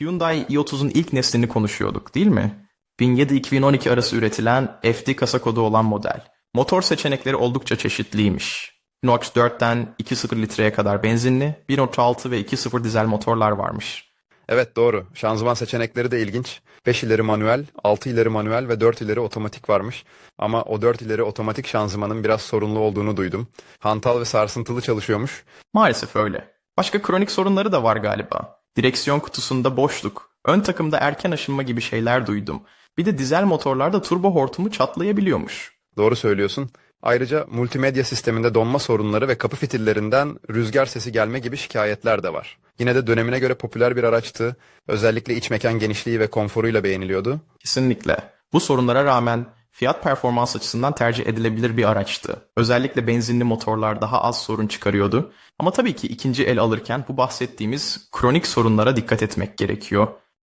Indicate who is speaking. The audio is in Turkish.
Speaker 1: Hyundai i30'un ilk neslini konuşuyorduk değil mi? 1007-2012 arası üretilen FD kasa kodu olan model. Motor seçenekleri oldukça çeşitliymiş. NOx 4'ten 2.0 litreye kadar benzinli, 1.6 ve 2.0 dizel motorlar varmış.
Speaker 2: Evet doğru. Şanzıman seçenekleri de ilginç. 5 ileri manuel, 6 ileri manuel ve 4 ileri otomatik varmış. Ama o 4 ileri otomatik şanzımanın biraz sorunlu olduğunu duydum. Hantal ve sarsıntılı çalışıyormuş.
Speaker 1: Maalesef öyle. Başka kronik sorunları da var galiba. Direksiyon kutusunda boşluk, ön takımda erken aşınma gibi şeyler duydum. Bir de dizel motorlarda turbo hortumu çatlayabiliyormuş.
Speaker 2: Doğru söylüyorsun. Ayrıca multimedya sisteminde donma sorunları ve kapı fitillerinden rüzgar sesi gelme gibi şikayetler de var. Yine de dönemine göre popüler bir araçtı. Özellikle iç mekan genişliği ve konforuyla beğeniliyordu.
Speaker 1: Kesinlikle. Bu sorunlara rağmen fiyat performans açısından tercih edilebilir bir araçtı. Özellikle benzinli motorlar daha az sorun çıkarıyordu. Ama tabii ki ikinci el alırken bu bahsettiğimiz kronik sorunlara dikkat etmek gerekiyor.